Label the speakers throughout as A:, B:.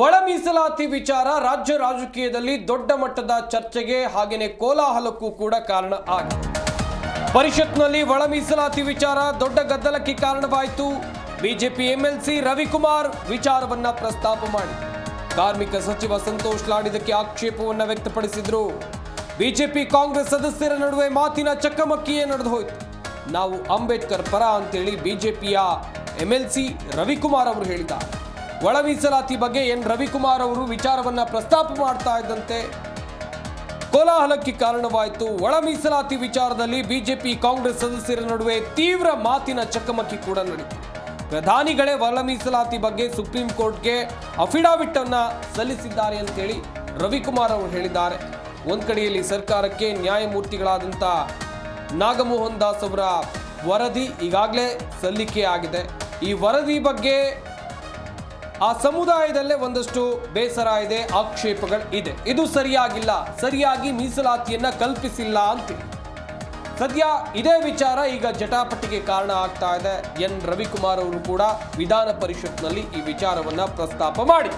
A: ಒಳ ಮೀಸಲಾತಿ ವಿಚಾರ ರಾಜ್ಯ ರಾಜಕೀಯದಲ್ಲಿ ದೊಡ್ಡ ಮಟ್ಟದ ಚರ್ಚೆಗೆ ಹಾಗೆಯೇ ಕೋಲಾಹಲಕ್ಕೂ ಕೂಡ ಕಾರಣ ಆಗಿದೆ ಪರಿಷತ್ನಲ್ಲಿ ಒಳ ಮೀಸಲಾತಿ ವಿಚಾರ ದೊಡ್ಡ ಗದ್ದಲಕ್ಕೆ ಕಾರಣವಾಯಿತು. ಬಿಜೆಪಿ ಎಂಎಲ್ಸಿ ರವಿಕುಮಾರ್ ವಿಚಾರವನ್ನ ಪ್ರಸ್ತಾಪ ಮಾಡಿ ಕಾರ್ಮಿಕ ಸಚಿವ ಸಂತೋಷ್ ಲಾಡ್ ಇದಕ್ಕೆ ಆಕ್ಷೇಪವನ್ನ ವ್ಯಕ್ತಪಡಿಸಿದ್ರು. ಬಿಜೆಪಿ ಕಾಂಗ್ರೆಸ್ ಸದಸ್ಯರ ನಡುವೆ ಮಾತಿನ ಚಕಮಕಿಯೇ ನಡೆದು ಹೋಯಿತು ನಾವು ಅಂಬೇಡ್ಕರ್ ಪರ ಅಂತೇಳಿ ಬಿಜೆಪಿಯ ಎಂಎಲ್ಸಿ ರವಿಕುಮಾರ್ ಅವರು ಹೇಳಿದ್ದಾರೆ. ಒಳ ಮೀಸಲಾತಿ ಬಗ್ಗೆ ಎನ್. ರವಿಕುಮಾರ್ ಅವರು ವಿಚಾರವನ್ನ ಪ್ರಸ್ತಾಪ ಮಾಡ್ತಾ ಇದ್ದಂತೆ ಕೋಲಾಹಲಕ್ಕೆ ಕಾರಣವಾಯಿತು. ಒಳ ಮೀಸಲಾತಿ ವಿಚಾರದಲ್ಲಿ ಬಿಜೆಪಿ ಕಾಂಗ್ರೆಸ್ ಸದಸ್ಯರ ನಡುವೆ ತೀವ್ರ ಮಾತಿನ ಚಕಮಕಿ ಕೂಡ ನಡೆಯಿತು ಪ್ರಧಾನಿಗಳೇ ಒಳ ಮೀಸಲಾತಿ ಬಗ್ಗೆ ಸುಪ್ರೀಂ ಕೋರ್ಟ್ಗೆ ಅಫಿಡಾವಿಟ್ ಅನ್ನ ಸಲ್ಲಿಸಿದ್ದಾರೆ ಅಂತೇಳಿ ರವಿಕುಮಾರ್ ಅವರು ಹೇಳಿದ್ದಾರೆ. ಒಂದು ಕಡೆಯಲ್ಲಿ ಸರ್ಕಾರಕ್ಕೆ ನ್ಯಾಯಮೂರ್ತಿಗಳಾದಂಥ ನಾಗಮೋಹನ್ ದಾಸ್ ಅವರ ವರದಿ ಈಗಾಗಲೇ ಸಲ್ಲಿಕೆ ಆಗಿದೆ ಈ ವರದಿ ಬಗ್ಗೆ ಆ ಸಮುದಾಯದಲ್ಲೇ ಒಂದಷ್ಟು ಬೇಸರ ಇದೆ, ಆಕ್ಷೇಪಗಳು ಇದೆ. ಇದು ಸರಿಯಾಗಿಲ್ಲ. ಸರಿಯಾಗಿ ಮೀಸಲಾತಿಯನ್ನ ಕಲ್ಪಿಸಿಲ್ಲ ಅಂತ. ಸದ್ಯ ಇದೇ ವಿಚಾರ ಈಗ ಜಟಾಪಟಿಗೆ ಕಾರಣ ಆಗ್ತಾ ಇದೆ ಎನ್. ರವಿಕುಮಾರ್ ಅವರು ಕೂಡ ವಿಧಾನ ಪರಿಷತ್ನಲ್ಲಿ ಈ ವಿಚಾರವನ್ನ ಪ್ರಸ್ತಾಪ ಮಾಡಿ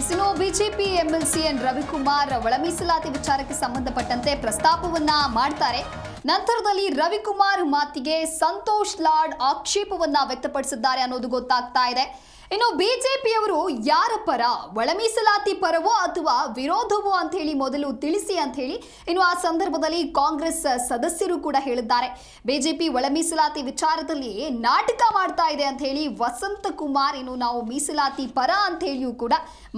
B: ಇನ್ನು ಬಿಜೆಪಿ ಎಂಎಲ್ಸಿ ಎನ್. ರವಿಕುಮಾರ್ ಒಳ ಮೀಸಲಾತಿ ವಿಚಾರಕ್ಕೆ ಸಂಬಂಧಪಟ್ಟಂತೆ ಪ್ರಸ್ತಾಪವನ್ನ ಮಾಡ್ತಾರೆ. ನಂತರದಲ್ಲಿ ರವಿಕುಮಾರ್ ಮಾತಿಗೆ ಸಂತೋಷ್ ಲಾಡ್ ಆಕ್ಷೇಪವನ್ನ ವ್ಯಕ್ತಪಡಿಸಿದ್ದಾರೆ ಅನ್ನೋದು ಗೊತ್ತಾಗ್ತಾ ಇದೆ. ಇನ್ನು ಬಿಜೆಪಿಯವರು ಯಾರ ಪರ? ಒಳ ಮೀಸಲಾತಿ ಪರವೋ ಅಥವಾ ವಿರೋಧವೋ ಅಂತ ಹೇಳಿ ಮೊದಲು ತಿಳಿಸಿ ಅಂತ ಹೇಳಿ ಇನ್ನು ಆ ಸಂದರ್ಭದಲ್ಲಿ ಕಾಂಗ್ರೆಸ್ ಸದಸ್ಯರು ಕೂಡ ಹೇಳಿದ್ದಾರೆ. ಬಿಜೆಪಿ ಒಳ ಮೀಸಲಾತಿ ವಿಚಾರದಲ್ಲಿ ನಾಟಕ ಮಾಡ್ತಾ ಇದೆ ಅಂತ ಹೇಳಿ ವಸಂತ ಕುಮಾರ್ ಇನ್ನು ನಾವು ಮೀಸಲಾತಿ ಪರ ಅಂತ ಹೇಳಿಯೂ ಕೂಡ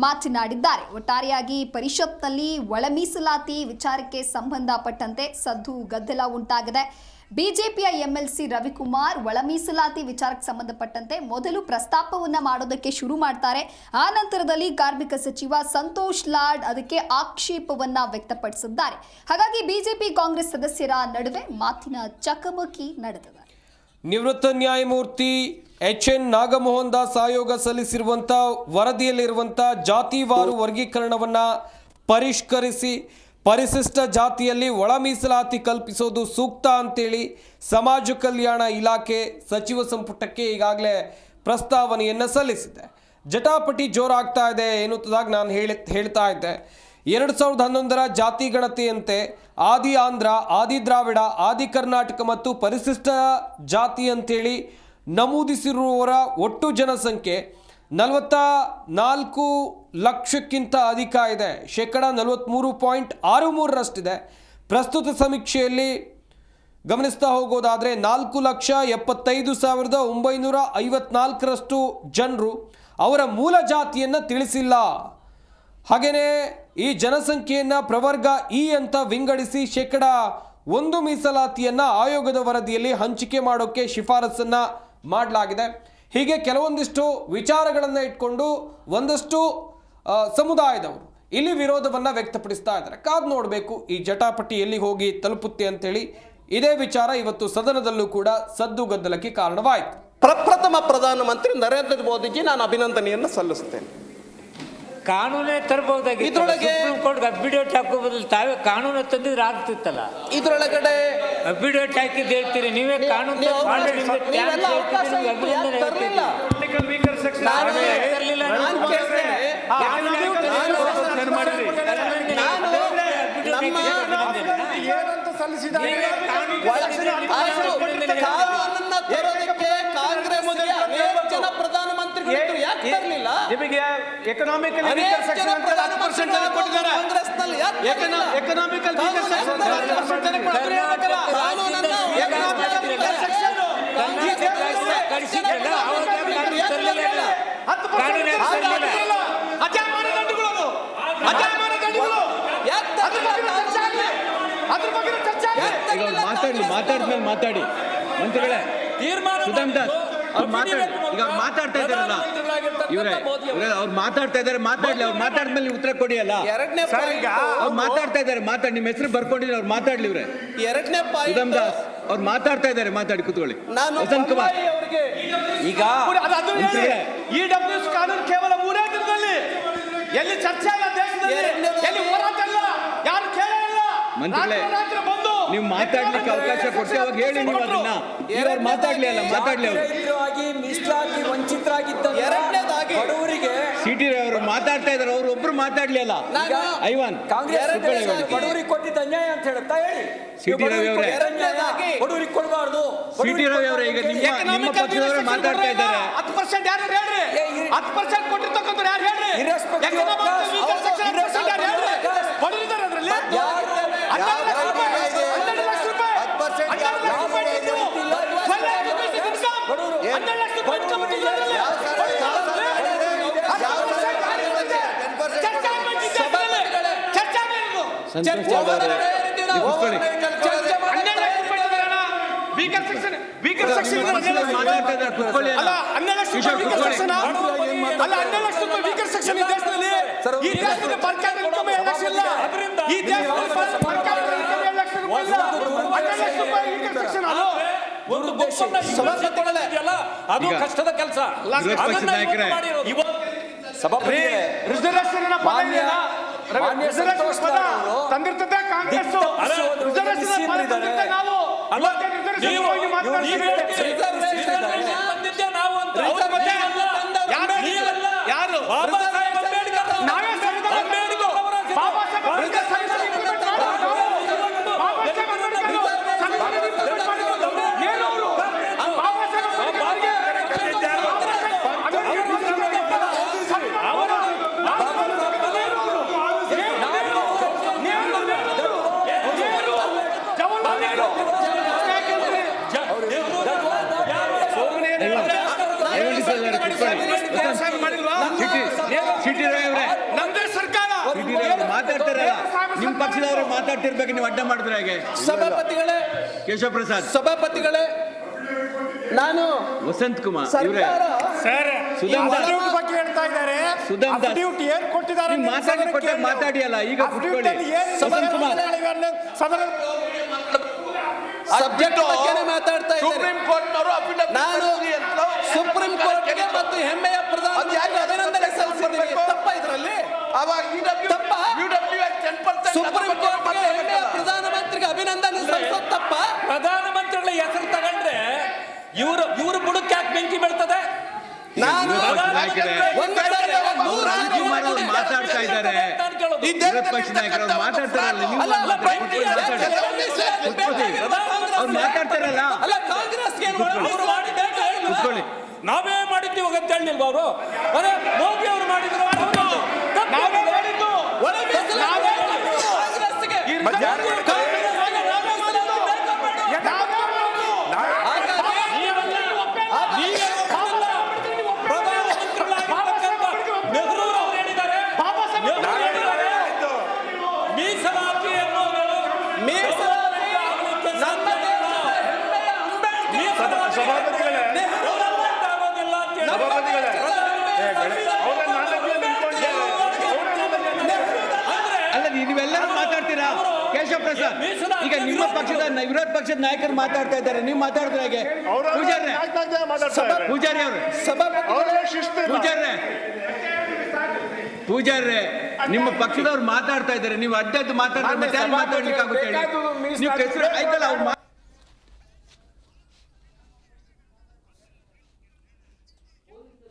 B: ಮಾತನಾಡಿದ್ದಾರೆ. ಒಟ್ಟಾರೆಯಾಗಿ ಪರಿಷತ್ನಲ್ಲಿ ಒಳ ಮೀಸಲಾತಿ ವಿಚಾರಕ್ಕೆ ಸಂಬಂಧಪಟ್ಟಂತೆ ಸದ್ದು ಗದ್ದಲ ಉಂಟಾಗಿದೆ. ಬಿಜೆಪಿಯ ಎಂಎಲ್ಸಿ ರವಿಕುಮಾರ್ ಒಳ ಮೀಸಲಾತಿ ವಿಚಾರಕ್ಕೆ ಸಂಬಂಧಪಟ್ಟಂತೆ ಮೊದಲು ಪ್ರಸ್ತಾಪವನ್ನ ಮಾಡೋದಕ್ಕೆ ಶುರು ಮಾಡ್ತಾರೆ. ಆ ನಂತರದಲ್ಲಿ ಕಾರ್ಮಿಕ ಸಚಿವ ಸಂತೋಷ್ ಲಾಡ್ ಅದಕ್ಕೆ ಆಕ್ಷೇಪವನ್ನ ವ್ಯಕ್ತಪಡಿಸಿದ್ದಾರೆ. ಹಾಗಾಗಿ ಬಿಜೆಪಿ ಕಾಂಗ್ರೆಸ್ ಸದಸ್ಯರ ನಡುವೆ ಮಾತಿನ ಚಕಮಕಿ ನಡೆದಿದೆ.
A: ನಿವೃತ್ತ ನ್ಯಾಯಮೂರ್ತಿ ಎಚ್ ಎನ್ ನಾಗಮೋಹನ್ ದಾಸ್ ಆಯೋಗ ಸಲ್ಲಿಸಿರುವಂಥ ವರದಿಯಲ್ಲಿರುವಂಥ ಜಾತಿವಾರು ವರ್ಗೀಕರಣವನ್ನ ಪರಿಷ್ಕರಿಸಿ ಪರಿಶಿಷ್ಟ ಜಾತಿಯಲ್ಲಿ ಒಳ ಮೀಸಲಾತಿ ಕಲ್ಪಿಸೋದು ಸೂಕ್ತ ಅಂತೇಳಿ ಸಮಾಜ ಕಲ್ಯಾಣ ಇಲಾಖೆ ಸಚಿವ ಸಂಪುಟಕ್ಕೆ ಈಗಾಗಲೇ ಪ್ರಸ್ತಾವನೆಯನ್ನು ಸಲ್ಲಿಸಿದೆ. ಜಟಾಪಟಿ ಜೋರಾಗ್ತಾ ಇದೆ ಎನ್ನುತ್ತದಾಗ ನಾನು ಹೇಳಿ, ಹೇಳ್ತಾ ಇದ್ದೆ. ಎರಡು ಸಾವಿರದ ಹನ್ನೊಂದರ ಜಾತಿ ಗಣತಿಯಂತೆ ಆದಿ ಆಂಧ್ರ, ಆದಿ ದ್ರಾವಿಡ, ಆದಿ ಕರ್ನಾಟಕ ಮತ್ತು ಪರಿಶಿಷ್ಟ ಜಾತಿ ಅಂತೇಳಿ ನಮೂದಿಸಿರುವವರ ಒಟ್ಟು ಜನಸಂಖ್ಯೆ ನಲವತ್ತ ನಾಲ್ಕು ಲಕ್ಷಕ್ಕಿಂತ ಅಧಿಕ ಇದೆ. ಶೇಕಡ ನಲವತ್ತ್ಮೂರು ಪಾಯಿಂಟ್ ಆರು ಮೂರರಷ್ಟಿದೆ ಪ್ರಸ್ತುತ ಸಮೀಕ್ಷೆಯಲ್ಲಿ ಗಮನಿಸ್ತಾ ಹೋಗೋದಾದರೆ ನಾಲ್ಕು ಲಕ್ಷ ಎಪ್ಪತ್ತೈದು ಸಾವಿರದ ಒಂಬೈನೂರ ಐವತ್ನಾಲ್ಕರಷ್ಟು ಜನರು ಅವರ ಮೂಲ ಜಾತಿಯನ್ನು ತಿಳಿಸಿಲ್ಲ. ಹಾಗೆಯೇ ಈ ಜನಸಂಖ್ಯೆಯನ್ನು ಪ್ರವರ್ಗ ಇ ಅಂತ ವಿಂಗಡಿಸಿ ಶೇಕಡ ಒಂದು ಮೀಸಲಾತಿಯನ್ನು ಆಯೋಗದ ವರದಿಯಲ್ಲಿ ಹಂಚಿಕೆ ಮಾಡೋಕ್ಕೆ ಶಿಫಾರಸನ್ನು ಮಾಡಲಾಗಿದೆ. ಹೀಗೆ ಕೆಲವೊಂದಿಷ್ಟು ವಿಚಾರಗಳನ್ನು ಇಟ್ಕೊಂಡು ಒಂದಷ್ಟು ಸಮುದಾಯದವರು ಇಲ್ಲಿ ವಿರೋಧವನ್ನು ವ್ಯಕ್ತಪಡಿಸ್ತಾ ಇದ್ದಾರೆ. ಕಾದು ನೋಡಬೇಕು, ಈ ಜಟಾಪಟಿ ಎಲ್ಲಿ ಹೋಗಿ ತಲುಪುತ್ತೆ ಅಂತೇಳಿ. ಇದೇ ವಿಚಾರ ಇವತ್ತು ಸದನದಲ್ಲೂ ಕೂಡ ಸದ್ದು ಗದ್ದಲಕ್ಕೆ ಕಾರಣವಾಯಿತು.
C: ಪ್ರಪ್ರಥಮ ಪ್ರಧಾನಮಂತ್ರಿ ನರೇಂದ್ರ ಮೋದಿಜಿ, ನಾನು ಅಭಿನಂದನೆಯನ್ನು ಸಲ್ಲಿಸುತ್ತೇನೆ.
D: ಕಾನೂನೇ ತರಬಹುದಾಗಿತ್ತು
C: ಇದ್ರೊಳಗೆ-
D: ಸುಪ್ರೀಂ ಕೋರ್ಟ್ ಹಾಕೋ ಬದಲು ತಾವೇ ಕಾನೂನು ತಂದಿದ್ರೆ ಆಗ್ತಿತ್ತಲ್ಲ.
C: ಇದ್ರೊಳಗಡೆ
D: ಅಫಿಡೇಟ್ ಹಾಕಿದ್ದು ಹೇಳ್ತೀರಿ ನೀವೇ ಕಾನೂನು
C: ನೀವು
D: ತಂದು ಮಾಡಿ
C: ಅವಕಾಶ-
D: ನಿಮ್ಗೆ
C: ನೀವೆಲ್ಲ
D: chance
C: ಅವಕಾಶ
D: ಹೇಳ್ತೀರಿ,
C: ಇತ್ತು, ಯಾಕೆ
D: ಅಭಿನಂದನೆ
C: ತರ್ಲಿಲ್ಲ?
D: ಹೇಳ್ತೀರಿ.
C: ನಾನು
D: ನಾವೇ ತರ್ಲಿಲ್ಲ,
C: ನಾನು
D: ನೀವು
C: ಕೇಳ್ತೇನೆ.
D: ಕಾನೂನು
C: ನಾನು-
D: ಅಭಿನಂದನೆ
C: ನಾನು
D: ಅಭಿನಂದನೆ
C: ನಮ್ಮ
D: ನೀವೇ ಕಾನೂನು
C: ಒಳ-
D: ತಂದಿದ್ರೆ
C: ಆಯ್ತು. ಕಾನೂನನ್ನ ತರೋದಕ್ಕೆ ಕಾಂಗ್ರೆಸ್ಗೆ ಅನೇಕ ಜನ ಪ್ರಧಾನಮಂತ್ರಿಗಳಿದ್ರು ಯಾಕೆ ತರಲಿಲ್ಲ?
E: ನಿಮಗೆ ಎಕನಾಮಿಕಲ್? ಎಕನಾಮಿಕಲ್
F: ಮಾತಾಡಿ ಮಾತಾಡಿದ್ಮೇಲೆ ಮಾತಾಡಿ. ಮಂತ್ರಿಗಳೇ ಸುಧಾಮ್ ದಾಸ್. ಅವ್ರು ಮಾತಾಡಿ ಈಗ ಅವ್ರು ಮಾತಾಡ್ತಾ ಇದ್ದಾರೆ ಇವ್ರೆ ಅವ್ರು ಮಾತಾಡ್ತಾ ಇದ್ದಾರೆ ಮಾತಾಡ್ಲಿ ಅವ್ರು ಮಾತಾಡ್ಮೇಲೆ ನೀವು ಉತ್ತರ ಕೊಡಿ ಅಲ್ಲ
C: ಎರಡನೇ
F: ಅವ್ರು ಮಾತಾಡ್ತಾ ಇದಾರೆ ಮಾತಾಡಿ ನಿಮ್ಮ ಹೆಸರು ಬರ್ಕೊಂಡಿಲ್ಲ ಅವ್ರು ಮಾತಾಡ್ಲಿ ಇವ್ರೆ.
C: ಎರಡನೇ ಪಾಯಿಂಟ್
F: ದಾಸ್ ಅವ್ರು ಮಾತಾಡ್ತಾ ಇದ್ದಾರೆ ಮಾತಾಡಿ ಕೂತ್ಕೊಳ್ಳಿ.
C: ನಾನು
F: ವಸಂತ್ ಕುಮಾರ್.
E: ಈಗ ಇ ಡಬ್ಲ್ಯೂ ಎಸ್ ಕಾನೂನು ಕೇವಲ ಮೂರೇ ದಿನದಲ್ಲಿ ಎಲ್ಲಿ ಚರ್ಚೆ ಅಲ್ಲ ದೇಶದಲ್ಲಿ ಎಲ್ಲಿ ಹೋರಾಟ ಇಲ್ಲ ಯಾರು
F: ಮಂತ್ರಿಗಳೇ,
E: ರಾತ್ರಿ ರಾತ್ರಿ ಬಂದು
F: ನೀವು ಮಾತಾಡ್ಲಿಕ್ಕೆ ಅವಕಾಶ ಕೊಡ್ತೀವಿ ಅವಾಗ ಹೇಳಿ ನೀವು ಅದನ್ನ. ಇವ್ರು ಮಾತಾಡ್ಲಿ ಅಲ್ಲ ಮಾತಾಡ್ಲಿ ಅವ್ರು.
G: ಮೀಸಲಾತಿ ವಂಚಿತರಾಗಿದ್ದ
C: ಎರಡನೇದಾಗಿ
G: ಬಡವರಿಗೆ
F: ಸಿಟಿ ರವಿ ಅವರು ಮಾತಾಡ್ತಾ ಇದಾರೆ ಅವ್ರು ಒಬ್ರು ಮಾತಾಡ್ಲಿ
C: ಅಲ್ಲ.
F: ಐವನ್
C: ಕಾಂಗ್ರೆಸ್. ಬಡವರಿಗೆ ಕೊಟ್ಟಿದ್ದ ಅನ್ಯಾಯ ಅಂತ ಹೇಳ್ತಾ ಹೇಳಿ?
F: ಸಿ ಟಿ ರವಿ ಅವರೇ.
C: ಬಡವರಿಗೆ ಕೊಡಬಾರ್ದು.
F: ಸಿ ಟಿ ರವಿ ಅವರೇ ಈಗ ನಿಮ್ಮ ನಿಮ್ಮ ಪಕ್ಷದವರು ಮಾತಾಡ್ತಾ ಇದ್ದಾರೆ.
E: ಹತ್ತು ಪರ್ಸೆಂಟ್ ಯಾರು ಹೇಳ್ರಿ? ಹತ್ತು ಪರ್ಸೆಂಟ್ ಕೊಟ್ಟಿರ್ತಕ್ಕಂಥ ಯಾರು ಹೇಳ್ರಿ. ಬಡವರಿದ್ದಾರೆ ಅದ್ರಲ್ಲಿ. ಲಕ್ಷ ರೂಪಾಯಿ ಹನ್ನೆರಡು ಲಕ್ಷ ರೂಪಾಯಿ ಹನ್ನೆರಡು ಲಕ್ಷ ರೂಪಾಯಿ ಅಲ್ಲ
F: ಅಲ್ಲ
E: ಹನ್ನೆರಡು ಲಕ್ಷ
F: ಕಿಶೋರ್
E: ರೂಪಾಯಿ weaker
F: ಕೂತ್ಕೊಳ್ಳಿ.
E: section ಆ? ಅಲ್ಲ ಹನ್ನೆರಡು ಲಕ್ಷ ರೂಪಾಯಿ ವೀಕರ್ ಸೆಕ್ಷನ್ ಈ ದೇಶದಲ್ಲಿ ಈ ದೇಶದಲ್ಲಿ per capita income ಎರಡು ಲಕ್ಷ ಇಲ್ಲ ಈ ದೇಶದಲ್ಲಿ per capita income ಎರಡು ಲಕ್ಷ ರೂಪಾಯಿ ಇಲ್ಲ ಹನ್ನೆರಡು ಲಕ್ಷ ರೂಪಾಯಿ ವೀಕರ್ ಸೆಕ್ಷನ್ ಅದು
G: ಒಂದು ಗುಂಪನ್ನ
C: ಸಭಾಪತಿಗಳೇ.
G: ಇದೆಯಲ್ಲ, ಅದು
F: ಈಗ
G: ಕಷ್ಟದ ಕೆಲಸ
F: ವಿರೋಧ ಪಕ್ಷದ ನಾಯಕರೇ.
C: ಸಭಾಪತಿಗಳೇ
E: ರಿಸರ್ವೇಶನ್ ಪದ
C: ಮಾನ್ಯ-
E: ಇದೆಯಲ್ಲ
C: ಮಾನ್ಯ
E: ರಿಸರ್ವೇಶನ್
C: ಸಂತೋಷ್
E: ಪದ
C: ಲಾಡ್ ಅವರು
E: ತಂದಿರ್ತದೆ ಕಾಂಗ್ರೆಸ್ ನಾವು
G: ಅಲ್ಲ,
E: ಇವತ್ತೇ ರಿಸರ್ವೇಶನ್
G: ನೀವು-
E: ಹೋಗಿ ಮಾತಾಡ್ತಾ
G: ನೀವು
E: ಇದ್ದೀವಿ.
G: ಹೇಳ್ತೀರಿ, ರಿಸರ್ವೇಶನ್ ಬಂದಿದ್ದೆ ನಾವು ಅಂತ.
E: ಹೌದು ಮತ್ತೆ?
G: ಯಾರು? ನೀವಲ್ಲ.
E: ಯಾರು?
G: ಬಾಬಾ ಸಾಹೇಬ್ ಅಂಬೇಡ್ಕರ್ ಅವರು.
E: ನಾವೇ ಸಂವಿಧಾನ
G: ಅಂಬೇಡ್ಕರ್ ಅವರ ಹೆಸರು.
E: ಬಾಬಾ ಸಾಹೇಬ್ ಅಂಬೇಡ್ಕರ್ ಸಂವಿಧಾನ implement ಮಾಡಿದ್ರು. ಬಾಬಾ ಸಾಹೇಬ್ ಅಂಬೇಡ್ಕರ್ ಸಂವಿಧಾನ implement ಮಾಡಿದ್ರು. ಏನು ಅವರು? ಬಾಬಾ ಸಾಹೇಬ್ ಅಂಬೇಡ್ಕರ್ಗೆ ಜವಾಹರ್ಲಾಲ್ ನೆಹರು
F: ದಯವಿಟ್ಟು ಸರ್ ಕೂತ್ಕೊಳ್ಳಿ ಸಿಟಿ ಸಿಟಿ ರವಿ ಅವರೇ
E: ನಮ್ದೇ ಸರ್ಕಾರ
F: ಮಾತಾಡ್ತಾರಲ್ಲ? ನಿಮ್ಮ ಪಕ್ಷದವರು ಮಾತಾಡ್ತಿರ್ಬೇಕು ನೀವು ಅಡ್ಡ ಮಾಡಿದ್ರೆ ಹಾಗೆ?
C: ಸಭಾಪತಿಗಳೇ
F: ಕೇಶವ ಪ್ರಸಾದ್.
C: ಸಭಾಪತಿಗಳೇ ನಾನು
F: ವಸಂತ್ ಕುಮಾರ್ ಇವರೇ?
E: ಸರ್ ಬಗ್ಗೆ ಹೇಳ್ತಾ ಇದ್ದಾರೆ?
F: ಸುಧಾಮ್ ದಾಸ್.
E: affidavit ಏನ್ ಕೊಟ್ಟಿದ್ದಾರೆ
F: ಮಾತಾಡಿ ಕೊಟ್ಟಾಗ ಮಾತಾಡಿ ಅಲ್ಲ, ಈಗ ಕೂತ್ಕೊಳ್ಳಿ. ವಸಂತ್ ಕುಮಾರ್.
C: ಸಬ್ಜೆಕ್ಟ್ ಬಗ್ಗೆನೇ ಮಾತಾಡ್ತಾ ಇದ್ದೇನೆ ನಾನು ಸುಪ್ರೀಂ ಕೋರ್ಟ್ಗೆ ಮತ್ತು ಹೆಮ್ಮೆಯ ಪ್ರಧಾನ ಅಭಿನಂದನೆ ಸಲ್ಲಿಸಿದ್ದೀನಿ ತಪ್ಪ ಇದರಲ್ಲಿ? ಅವಾಗ ತಪ್ಪ? ಸುಪ್ರೀಂ ಕೋರ್ಟ್ಗೆ ಹೆಮ್ಮೆಯ ಪ್ರಧಾನಮಂತ್ರಿಗೆ ಅಭಿನಂದನೆ ಸಲ್ಲಿಸೋದು ತಪ್ಪ?
G: ಪ್ರಧಾನಮಂತ್ರಿಗಳ ಹೆಸರು ತಗೊಂಡ್ರೆ ಇವರು ಇವರು ಬುಡಕ್ಕೆ ಯಾಕೆ ಬೆಂಕಿ ಬೀಳ್ತದೆ?
C: ನಾನು
F: ಮಾತಾಡ್ತಾ ಇದ್ದಾರೆ. ವಿರೋಧ ನಾಯಕರು ಮಾತಾಡ್ತಾರಲ್ಲ ನೀವು. ಅವ್ರು ಮಾತಾಡ್ತಾರಲ್ಲ? ಕೂತ್ಕೊಳ್ಳಿ.
G: ನಾವೇ ಮಾಡಿದ್ದೀವಿ ಅಂತ ಹೇಳಿಲ್ವ ಅವರು? ಅದೇ ಮೋದಿ ಅವರು ಮಾಡಿದ್ರು.
E: ನಾವೇ ಮಾಡಿದ್ದು
C: ಒಳ ಮೀಸಲಾತಿ ಕಾಂಗ್ರೆಸ್ಗೆ
G: ನೆಹರು ಅವರು ಹೇಳಿದ್ದಾರೆ
E: ಬಾಬಾ ಸಾಹೇಬ್
G: ನೆಹರು ಹೇಳಿದ್ದಾರೆ ಮೀಸಲಾತಿ ಅನ್ನೋದು
C: ಮೀಸಲಾತಿ
G: ಆಗಲಿಕ್ಕೆ
C: ನಮ್ಮ
G: ಸಾಧ್ಯ ಇಲ್ಲ.
C: ಹೆಮ್ಮೆಯ ಅಂಬೇಡ್ಕರ್
G: ಮೀಸಲಾತಿ
E: ಸಭಾಪತಿಗಳೇ.
G: ನೆಹರು ಆಗೋದಿಲ್ಲ ಅಂತ ಹೇಳಿ.
E: ಸಭಾಪತಿಗಳೇ. ಅವ್ರ ನಾಲ್ಕು ನಿಂತ್ಕೊಂಡು
G: ಅಂದ್ರೆ
F: ಅಲ್ಲ ನೀವೆಲ್ಲರೂ ಮಾತಾಡ್ತೀರಾ ಕೇಶವ ಪ್ರಸಾದ್ ಈಗ ನಿಮ್ಮ ಪಕ್ಷದ ವಿರೋಧ ಪಕ್ಷದ ನಾಯಕರು ಮಾತಾಡ್ತಾ ಇದ್ದಾರೆ. ನೀವು ಮಾತಾಡಿದ್ರೆ ಹೇಗೆ? ಪೂಜಾರ್ರೆ ಪೂಜಾರಿ ಅವರು. ಪೂಜಾರ್ರೆ ಪೂಜಾರ್ರೆ. ನಿಮ್ಮ ಪಕ್ಷದವ್ರು ಮಾತಾಡ್ತಾ ಇದ್ದಾರೆ. ನೀವು ಅಡ್ಡದ್ದು ಮಾತಾಡಿದ್ರೆ ಮತ್ತೆ ಯಾರು ಮಾತಾಡ್ಲಿಕ್ಕೆ ಆಗುತ್ತೆ ಹೇಳಿ? ನೀವು ಹೆಸರು ಆಯ್ತಲ್ಲ ಅವ್ರು